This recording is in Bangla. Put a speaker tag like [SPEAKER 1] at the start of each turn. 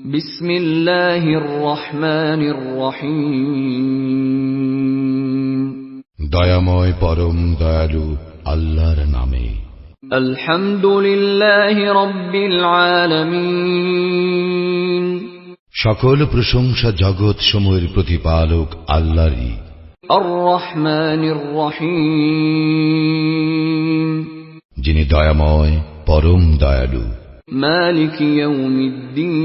[SPEAKER 1] بسم الله الرحمن الرحيم
[SPEAKER 2] দয়াময় পরম দয়ালু আল্লাহর নামে
[SPEAKER 1] الحمد لله رب العالمين
[SPEAKER 2] সকল প্রশংসা জগৎ সমূহের প্রতিপালক আল্লাহরই
[SPEAKER 1] الرحمن الرحيم
[SPEAKER 2] যিনি দয়াময় পরম দয়ালু
[SPEAKER 1] مالك يوم الدين